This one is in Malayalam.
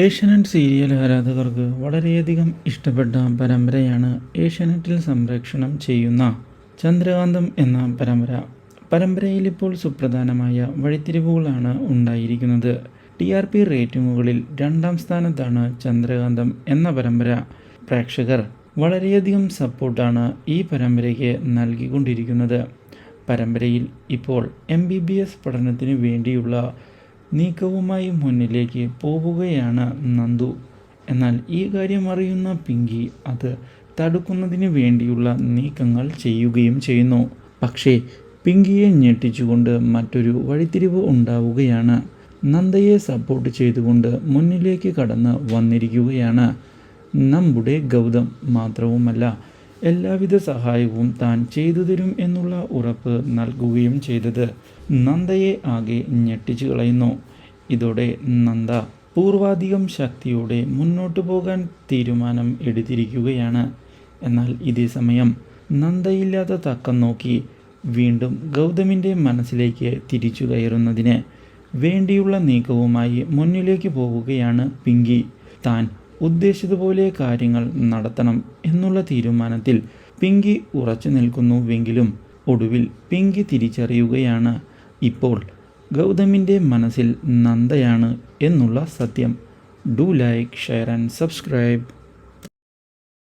ഏഷ്യാനെറ്റ് സീരിയൽ ആരാധകർക്ക് വളരെയധികം ഇഷ്ടപ്പെട്ട പരമ്പരയാണ് ഏഷ്യാനെറ്റിൽ സംരക്ഷണം ചെയ്യുന്ന ചന്ദ്രകാന്തം എന്ന പരമ്പര. പരമ്പരയിൽ ഇപ്പോൾ സുപ്രധാനമായ വഴിത്തിരിവുകളാണ് ഉണ്ടായിരിക്കുന്നത്. ടി ആർ പി റേറ്റിംഗുകളിൽ രണ്ടാം സ്ഥാനത്താണ് ചന്ദ്രകാന്തം എന്ന പരമ്പര. പ്രേക്ഷകർ വളരെയധികം സപ്പോർട്ടാണ് ഈ പരമ്പരയ്ക്ക് നൽകിക്കൊണ്ടിരിക്കുന്നത്. പരമ്പരയിൽ ഇപ്പോൾ എം ബി ബി എസ് പഠനത്തിന് വേണ്ടിയുള്ള നീക്കവുമായി മുന്നിലേക്ക് പോവുകയാണ് നന്ദു. എന്നാൽ ഈ കാര്യം അറിയുന്ന പിങ്കി അത് തടുക്കുന്നതിന് വേണ്ടിയുള്ള നീക്കങ്ങൾ ചെയ്യുകയും ചെയ്യുന്നു. പക്ഷേ പിങ്കിയെ ഞെട്ടിച്ചുകൊണ്ട് മറ്റൊരു വഴിത്തിരിവ് ഉണ്ടാവുകയാണ്. നന്ദയെ സപ്പോർട്ട് ചെയ്തുകൊണ്ട് മുന്നിലേക്ക് കടന്ന് വന്നിരിക്കുകയാണ്. നമ്മുടെ ഗൗതം മാത്രവുമല്ല എല്ലാവിധ സഹായവും താൻ ചെയ്തു തരും എന്നുള്ള ഉറപ്പ് നൽകുകയും ചെയ്തത് നന്ദയെ ആകെ ഞെട്ടിച്ചു കളയുന്നു. ഇതോടെ നന്ദ പൂർവാധികം ശക്തിയോടെ മുന്നോട്ടു പോകാൻ തീരുമാനം എടുത്തിരിക്കുകയാണ്. എന്നാൽ ഇതേ സമയം നന്ദയില്ലാത്ത തക്കം നോക്കി വീണ്ടും ഗൗതമിന്റെ മനസ്സിലേക്ക് തിരിച്ചു കയറുന്നതിന് വേണ്ടിയുള്ള നീക്കവുമായി മുന്നിലേക്ക് പോവുകയാണ് പിങ്കി. താൻ ഉദ്ദേശിച്ചതുപോലെ കാര്യങ്ങൾ നടത്തണം എന്നുള്ള തീരുമാനത്തിൽ പിങ്കി ഉറച്ചു നിൽക്കുന്നുവെങ്കിലും ഒടുവിൽ പിങ്കി തിരിച്ചറിയുകയാണ്. ഇപ്പോൾ ഗൗതമിന്റെ മനസ്സിൽ നന്ദയാണ് എന്നുള്ള സത്യം. Do like share and subscribe.